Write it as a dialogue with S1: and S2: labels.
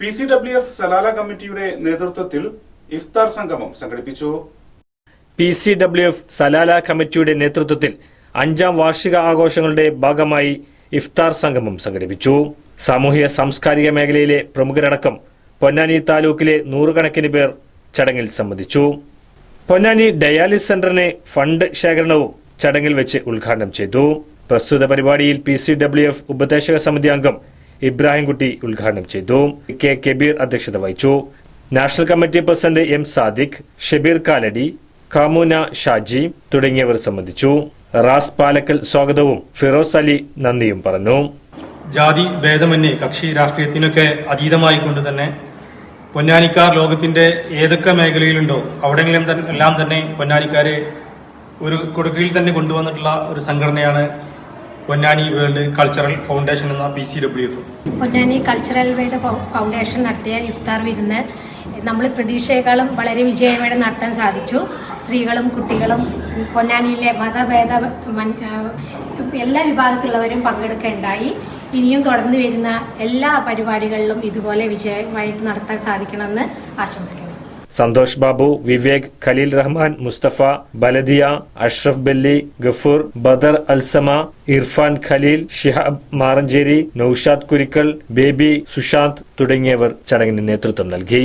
S1: P C W F Salalah കമ്മിറ്റിയുടെ നേതൃത്വത്തിൽ ഇഫ്താർ സംഗമം സംഘടിപ്പിച്ചു.
S2: P C W F Salalah കമ്മിറ്റിയുടെ നേതൃത്വത്തിൽ അഞ്ചാം വാർഷിക ആഘോഷങ്ങളുടെ ഭാഗമായി ഇഫ്താർ സംഗമം സംഘടിപ്പിച്ചു. സാമൂഹ്യ സാംസ്കാരിക മേഖലയിലെ പ്രമുഖരടക്കം പൊന്നാനി താലൂക്കിലെ നൂറുകണക്കിന് പേർ ചടങ്ങിൽ സംബന്ധിച്ചു. പൊന്നാനി ഡയാലിസ് സെന്ററിന് ഫണ്ട് ശേഖരണവും ചടങ്ങിൽ വെച്ച് ഉദ്ഘാടനം ചെയ്തു. പ്രസ്തുത പരിപാടിയിൽ പി സി ഡബ്ല്യു എഫ് ഉപദേശക സമിതി അംഗം ഇബ്രാഹിംകുട്ടി ഉദ്ഘാടനം ചെയ്തു. കെ. കെബീർ അധ്യക്ഷത വഹിച്ചു. National committee president M. Sadiq Shabeer Kalady Kamuna Shaji തുടങ്ങിയവർ സംബന്ധിച്ചു. റാസ് പാലക്കൽ സ്വാഗതവും ഫിറോസ് അലി നന്ദിയും പറഞ്ഞു.
S3: ജാതി ഭേദമന്യേ കക്ഷി രാഷ്ട്രീയത്തിനൊക്കെ അതീതമായിക്കൊണ്ട് തന്നെ പൊന്നാനിക്കാർ ലോകത്തിന്റെ ഏതൊക്കെ മേഖലയിലുണ്ടോ അവിടെങ്കിലും എല്ലാം തന്നെ പൊന്നാനിക്കാരെ ഒരു കൊടുക്കയിൽ തന്നെ കൊണ്ടുവന്നിട്ടുള്ള ഒരു സംഘടനയാണ് പൊന്നാനി വേൾഡ് കൾച്ചറൽ ഫൗണ്ടേഷൻ എന്ന P C W F
S4: Ponnani cultural വേദ ഫൗണ്ടേഷൻ നടത്തിയ ഇഫ്താർ വിരുന്ന് നമ്മൾ പ്രതീക്ഷയെക്കാളും വളരെ വിജയമായിട്ട് നടത്താൻ സാധിച്ചു. സ്ത്രീകളും കുട്ടികളും പൊന്നാനിയിലെ മതഭേദ എല്ലാ വിഭാഗത്തിലുള്ളവരും പങ്കെടുക്കുകയുണ്ടായി ഇനിയും തുടർന്ന് വരുന്ന എല്ലാ പരിപാടികളിലും ഇതുപോലെ വിജയമായിട്ട് നടത്താൻ സാധിക്കണമെന്ന് ആശംസിക്കുന്നു.
S2: സന്തോഷ് ബാബു വിവേക് ഖലീൽ റഹ്മാൻ മുസ്തഫ ബലദിയ അഷ്റഫ് ബല്ലി ഗഫൂർ ബദർ അൽസമ ഇർഫാൻ ഖലീൽ ഷിഹാബ് മാറഞ്ചേരി നൌഷാദ് കുരിക്കൽ ബേബി സുശാന്ത് തുടങ്ങിയവർ ചടങ്ങിന് നേതൃത്വം നൽകി.